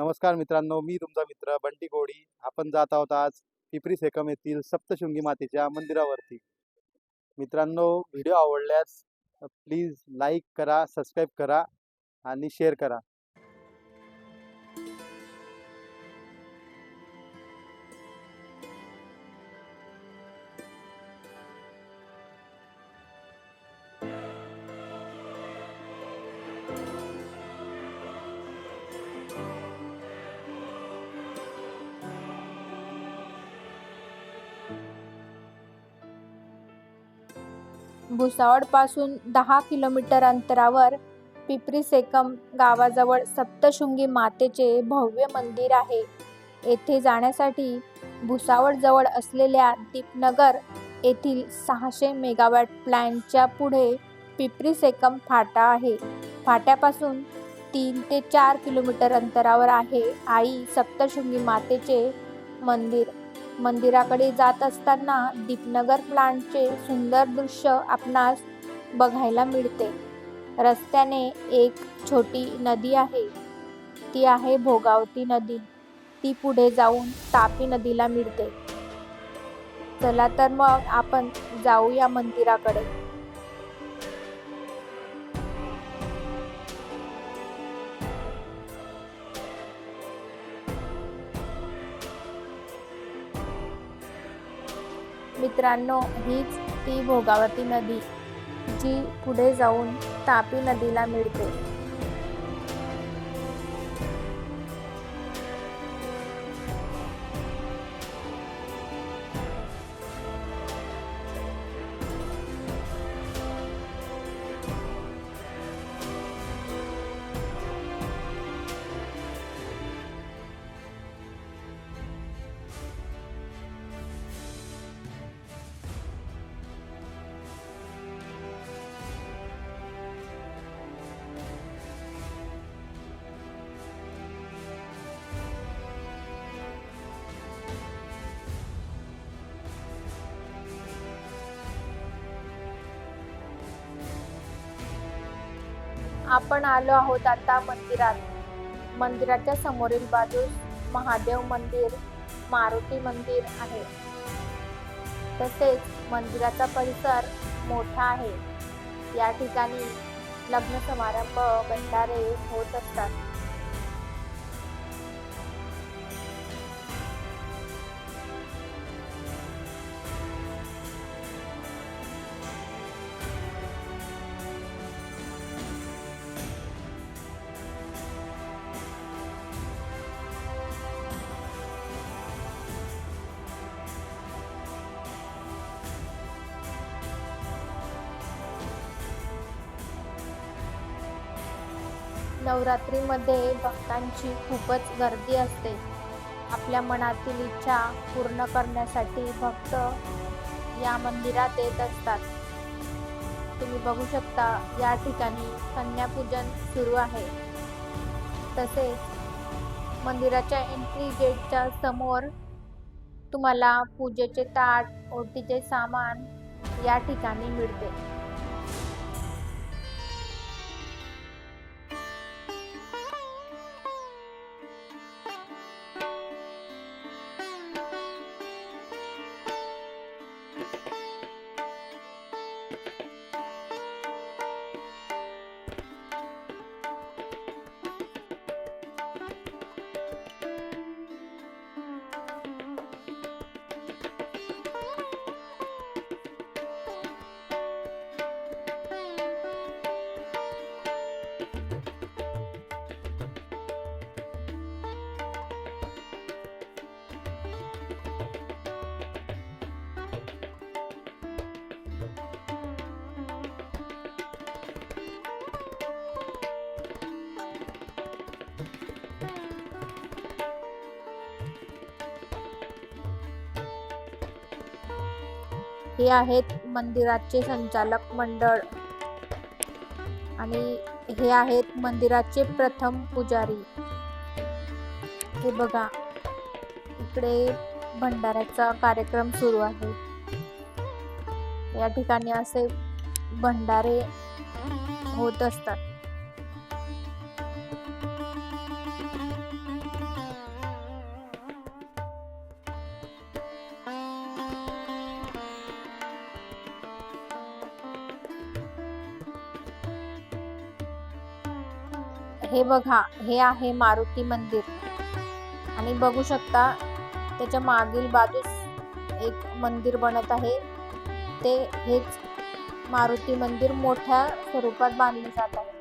नमस्कार मित्रांनो मी तुमचा मित्र बंटी गोडी. आपण जात आहोत आज पिपरी सेकम येथील सप्तशृंगी मातेच्या मंदिरावरती. मित्रांनो व्हिडिओ आवडल्यास प्लीज लाईक करा सबस्क्राईब करा आणि शेअर करा. भुसावळपासून दहा किलोमीटर अंतरावर पिपरीसेकम गावाजवळ सप्तशृंगी मातेचे भव्य मंदिर आहे. येथे जाण्यासाठी भुसावळजवळ असलेल्या दीपनगर येथील सहाशे मेगावॅट प्लॅनच्या पुढे पिपरीसेकम फाटा आहे. फाट्यापासून तीन ते चार किलोमीटर अंतरावर आहे. आई सप्तशृंगी मातेचे मंदिर. मंदिराकडे जात असताना दीपनगर प्लांटचे सुंदर दृश्य आपणास बघायला मिळते. रस्त्याने एक छोटी नदी आहे. ती आहे भोगावती नदी. ती पुढे जाऊन तापी नदीला मिळते. चला तर मग आपण जाऊया मंदिराकडे. मित्रांनो हीच ती भोगावती नदी जी पुढे जाऊन तापी नदीला मिळते. आपण आलो आहोत आता मंदिरात. मंदिराच्या समोरील बाजूस महादेव मंदिर मारुती मंदिर आहे. तसेच मंदिराचा परिसर मोठा आहे. या ठिकाणी लग्न समारंभ भंडारे होत असतात. नवरात्रीमध्ये भक्तांची खूपच गर्दी असते. आपल्या मनातील इच्छा पूर्ण करण्यासाठी भक्त या मंदिरात येत असतात. तुम्ही बघू शकता या ठिकाणी कन्यापूजन सुरू आहे. तसेच मंदिराच्या एंट्री गेटच्या समोर तुम्हाला पूजेचे ताट ओटीचे सामान या ठिकाणी मिळते. हे आहेत मंदिराचे संचालक मंडळ. आणि हे आहेत मंदिराचे प्रथम पुजारी. हे बघा इकडे भंडाऱ्याचा कार्यक्रम सुरू आहे. या ठिकाणी असे भंडारे होत असतात. हे बघा हे आहे मारुती मंदिर. आणि बघू शकता त्याच्या मागील बाजूस एक मंदिर बनत आहे. ते हेच मारुती मंदिर मोठ्या स्वरूपात बांधले जात आहे.